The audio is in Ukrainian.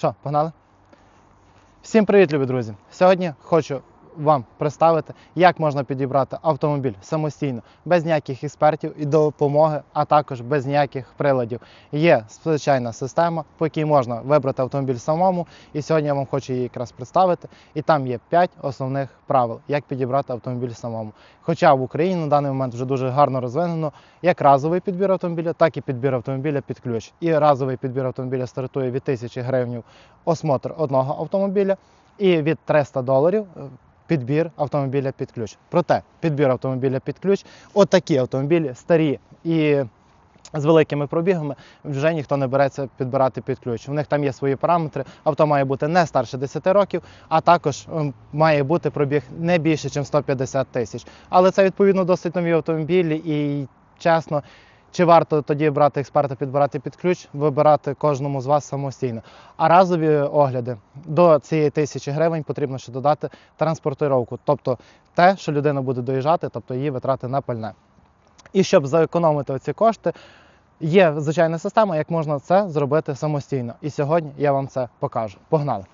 Що, погнали? Всім привіт, любі друзі! Сьогодні хочу вам представити, як можна підібрати автомобіль самостійно, без ніяких експертів і допомоги, а також без ніяких приладів. Є звичайна система, по якій можна вибрати автомобіль самому. І сьогодні я вам хочу її якраз представити. І там є 5 основних правил, як підібрати автомобіль самому. Хоча в Україні на даний момент вже дуже гарно розвинено як разовий підбір автомобіля, так і підбір автомобіля під ключ. І разовий підбір автомобіля стартує від 1000 гривень осмотр одного автомобіля і від 300 доларів підбір автомобіля під ключ. Проте підбір автомобіля під ключ, отакі автомобілі старі і з великими пробігами вже ніхто не береться підбирати під ключ. У них там є свої параметри. Авто має бути не старше 10 років, а також ем, має бути пробіг не більше, ніж 150 тисяч. Але це відповідно досить нові автомобілі і чесно. Чи варто тоді брати експерта, підбирати під ключ, вибирати кожному з вас самостійно. А разові огляди до цієї тисячі гривень потрібно ще додати транспортировку, тобто те, що людина буде доїжджати, тобто її витрати на пальне. І щоб зекономити ці кошти, є звичайна система, як можна це зробити самостійно. І сьогодні я вам це покажу. Погнали!